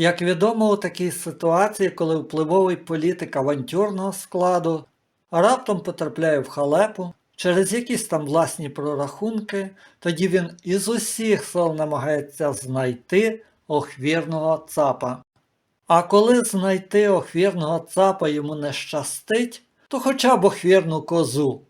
Як відомо, у такій ситуації, коли впливовий політик авантюрного складу раптом потрапляє в халепу через якісь там власні прорахунки, тоді він із усіх сил намагається знайти охвірного цапа. А коли знайти охвірного цапа йому не щастить, то хоча б охвірну козу.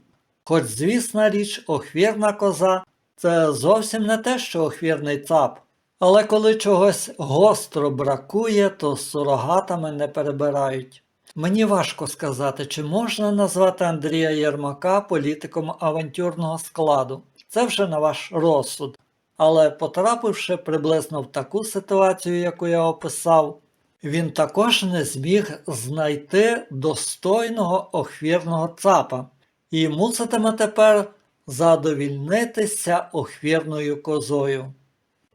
Хоч, звісна річ, охвірна коза це зовсім не те, що охвірний цап. Але коли чогось гостро бракує, то з сурогатами не перебирають. Мені важко сказати, чи можна назвати Андрія Єрмака політиком авантюрного складу. Це вже на ваш розсуд. Але потрапивши приблизно в таку ситуацію, яку я описав, він також не зміг знайти достойного охвірного цапа і муситиме тепер задовільнитися охвірною козою.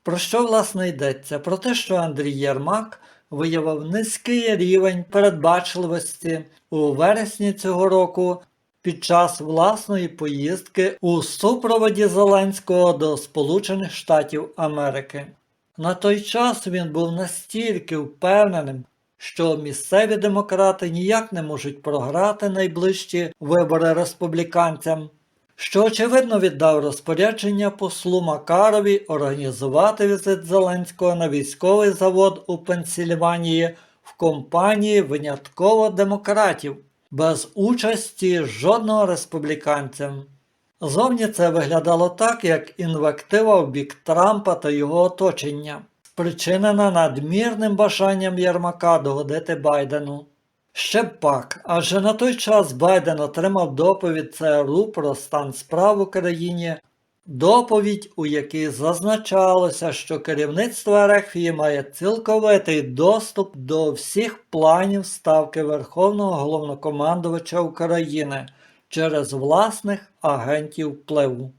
Про що власне йдеться? Про те, що Андрій Єрмак виявив низький рівень передбачливості у вересні цього року під час власної поїздки у супроводі Зеленського до Сполучених Штатів Америки. На той час він був настільки впевненим, що місцеві демократи ніяк не можуть програти найближчі вибори республіканцям, що очевидно віддав розпорядження послу Макарові організувати візит Зеленського на військовий завод у Пенсільванії в компанії винятково демократів, без участі жодного республіканця. Зовні це виглядало так, як інвектива в бік Трампа та його оточення, спричинена надмірним бажанням Єрмака догодити Байдену. Ще б пак, адже на той час Байден отримав доповідь ЦРУ про стан справ в Україні, доповідь, у якій зазначалося, що керівництво РФІ має цілковитий доступ до всіх планів ставки Верховного головнокомандувача України через власних агентів впливу.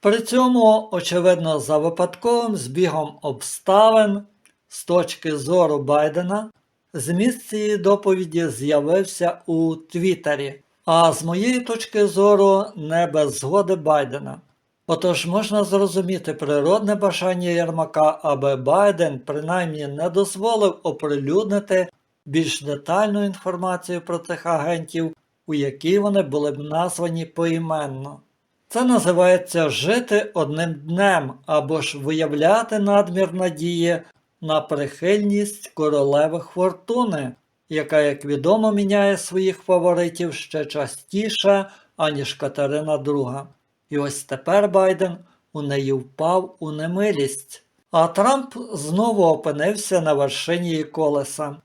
При цьому, очевидно, за випадковим збігом обставин з точки зору Байдена, зміст цієї доповіді з'явився у Твіттері, а з моєї точки зору не без згоди Байдена. Отож можна зрозуміти природне бажання Єрмака, аби Байден принаймні не дозволив оприлюднити більш детальну інформацію про цих агентів, у якій вони були б названі поіменно. Це називається жити одним днем або ж виявляти надмір надії на прихильність королеви Фортуни, яка, як відомо, міняє своїх фаворитів ще частіше, аніж Катерина II. І ось тепер Байден у неї впав у немилість. А Трамп знову опинився на вершині колеса.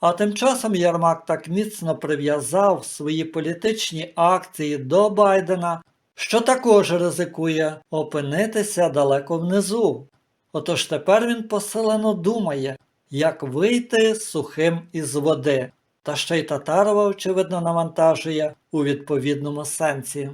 А тим часом Єрмак так міцно прив'язав свої політичні акції до Байдена, що також ризикує опинитися далеко внизу. Отож тепер він посилено думає, як вийти сухим із води, та ще й Татарова, очевидно, навантажує у відповідному сенсі.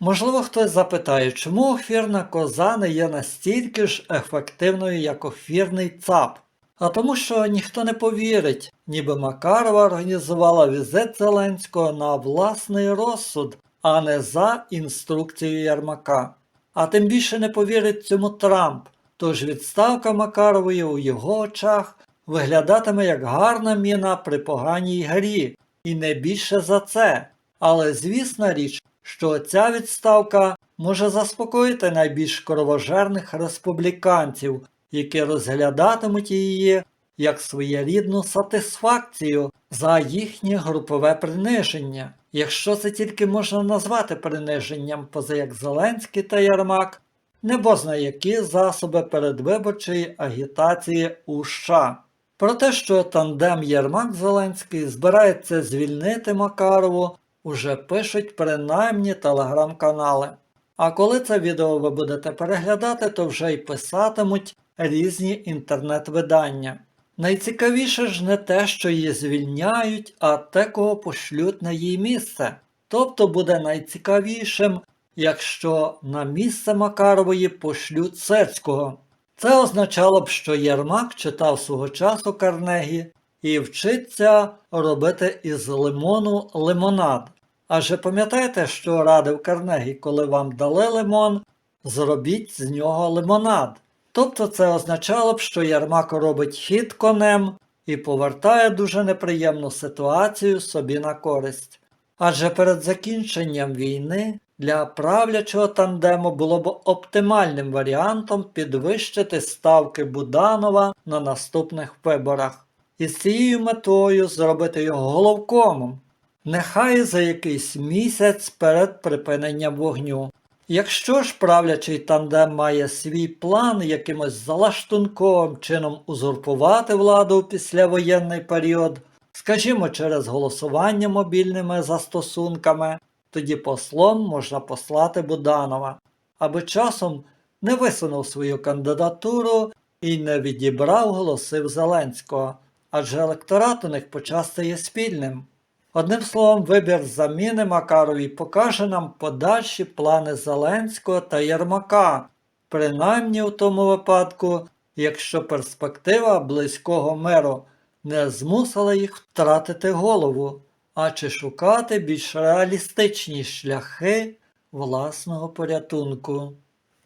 Можливо, хтось запитає, чому охвірна коза не є настільки ж ефективною, як охвірний цап. А тому, що ніхто не повірить, ніби Макарова організувала візит Зеленського на власний розсуд, а не за інструкцією Ярмака. А тим більше не повірить цьому Трамп, тож відставка Макарової у його очах виглядатиме як гарна міна при поганій грі, і не більше за це. Але звісна річ, що ця відставка може заспокоїти найбільш кровожерних республіканців, які розглядатимуть її як своєрідну сатисфакцію за їхнє групове приниження. Якщо це тільки можна назвати приниженням, поза як Зеленський та Ярмак, небозна які засоби передвиборчої агітації у США. Про те, що тандем Єрмак-Зеленський збирається звільнити Макарову, уже пишуть принаймні телеграм-канали. А коли це відео ви будете переглядати, то вже й писатимуть різні інтернет-видання. Найцікавіше ж не те, що її звільняють, а те, кого пошлють на її місце. Тобто буде найцікавішим, якщо на місце Макарової пошлють Сирського. Це означало б, що Єрмак читав свого часу Карнегі і вчиться робити із лимону лимонад. Адже пам'ятаєте, що радив Карнегі, коли вам дали лимон, зробіть з нього лимонад. Тобто це означало б, що Ярмак робить хід конем, і повертає дуже неприємну ситуацію собі на користь. Адже перед закінченням війни для правлячого тандему було б оптимальним варіантом підвищити ставки Буданова на наступних виборах і з цією метою зробити його головкомом, нехай за якийсь місяць перед припиненням вогню. Якщо ж правлячий тандем має свій план якимось залаштунковим чином узурпувати владу у післявоєнний період, скажімо, через голосування мобільними застосунками, тоді послом можна послати Буданова, аби часом не висунув свою кандидатуру і не відібрав голосів Зеленського, адже електорат у них почасти є спільним. Одним словом, вибір заміни Макарові покаже нам подальші плани Зеленського та Єрмака, принаймні у тому випадку, якщо перспектива близького миру не змусила їх втратити голову, а чи шукати більш реалістичні шляхи власного порятунку.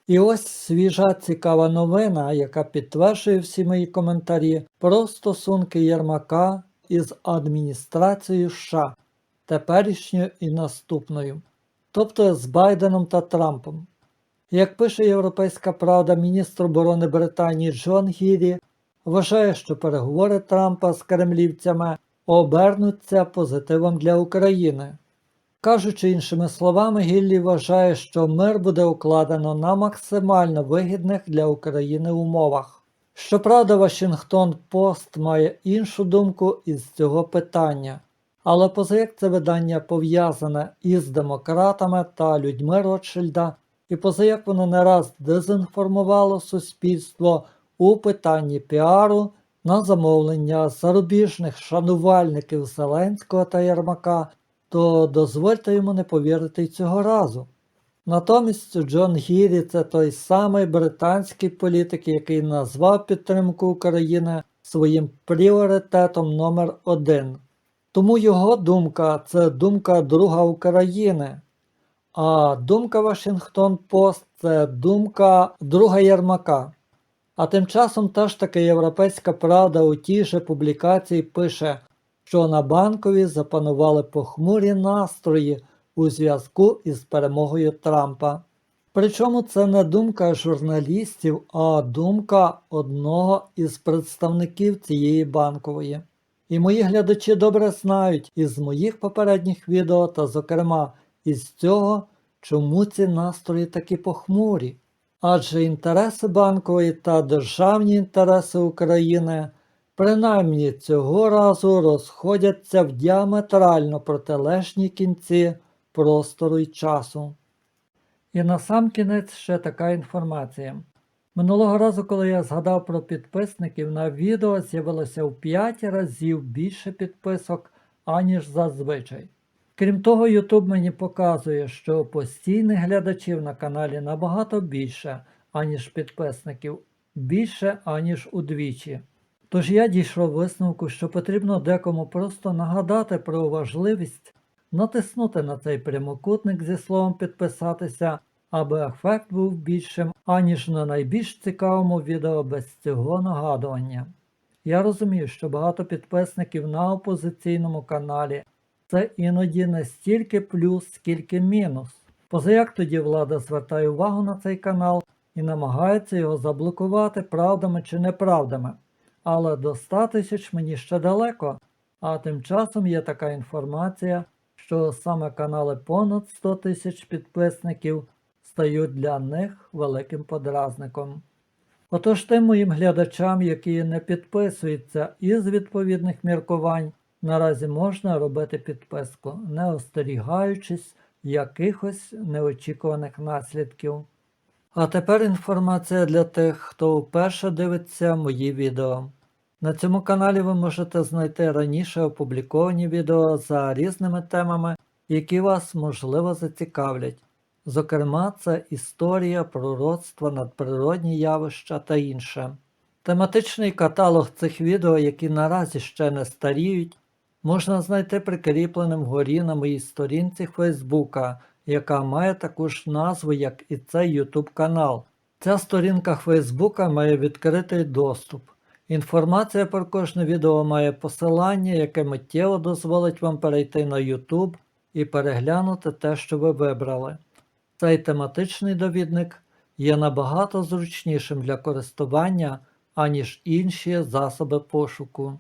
І ось свіжа цікава новина, яка підтверджує всі мої коментарі про стосунки Єрмака із адміністрацією США, теперішньою і наступною, тобто з Байденом та Трампом. Як пише Європейська Правда, міністр оборони Британії Джон Гірі вважає, що переговори Трампа з кремлівцями обернуться позитивом для України. Кажучи іншими словами, Гіллі вважає, що мир буде укладено на максимально вигідних для України умовах. Щоправда, Вашингтон Пост має іншу думку із цього питання, але позаяк це видання пов'язане із демократами та людьми Ротшильда, і позаяк воно не раз дезінформувало суспільство у питанні піару на замовлення зарубіжних шанувальників Зеленського та Єрмака, то дозвольте йому не повірити й цього разу. Натомість Джон Гірі це той самий британський політик, який назвав підтримку України своїм пріоритетом номер один. Тому його думка це думка друга України. А думка Вашингтон Пост це думка друга Єрмака. А тим часом теж таки Європейська Правда у тій же публікації пише, що на банкові запанували похмурі настрої у зв'язку із перемогою Трампа. Причому це не думка журналістів, а думка одного із представників цієї банкової. І мої глядачі добре знають із моїх попередніх відео, та, зокрема, із цього, чому ці настрої такі похмурі. Адже інтереси банкової та державні інтереси України принаймні цього разу розходяться в діаметрально протилежні кінці простору й часу. І на сам кінець ще така інформація. Минулого разу, коли я згадав про підписників, на відео з'явилося в 5 разів більше підписок, аніж зазвичай. Крім того, YouTube мені показує, що постійних глядачів на каналі набагато більше, аніж підписників, більше, аніж удвічі. Тож я дійшов висновку, що потрібно декому просто нагадати про важливість натиснути на цей прямокутник зі словом підписатися, аби ефект був більшим, аніж на найбільш цікавому відео без цього нагадування. Я розумію, що багато підписників на опозиційному каналі це іноді не стільки плюс, скільки мінус. Позаяк тоді влада звертає увагу на цей канал і намагається його заблокувати правдами чи неправдами. Але до 100 тисяч мені ще далеко, а тим часом є така інформація, що саме канали понад 100 тисяч підписників стають для них великим подразником. Отож тим моїм глядачам, які не підписуються із відповідних міркувань, наразі можна робити підписку, не остерігаючись якихось неочікуваних наслідків. А тепер інформація для тих, хто вперше дивиться мої відео. На цьому каналі ви можете знайти раніше опубліковані відео за різними темами, які вас можливо зацікавлять. Зокрема, це історія, пророцтво, надприродні явища та інше. Тематичний каталог цих відео, які наразі ще не старіють, можна знайти прикріпленим вгорі на моїй сторінці Фейсбука, яка має таку ж назву, як і цей YouTube канал. Ця сторінка Фейсбука має відкритий доступ. Інформація про кожне відео має посилання, яке миттєво дозволить вам перейти на YouTube і переглянути те, що ви вибрали. Цей тематичний довідник є набагато зручнішим для користування, аніж інші засоби пошуку.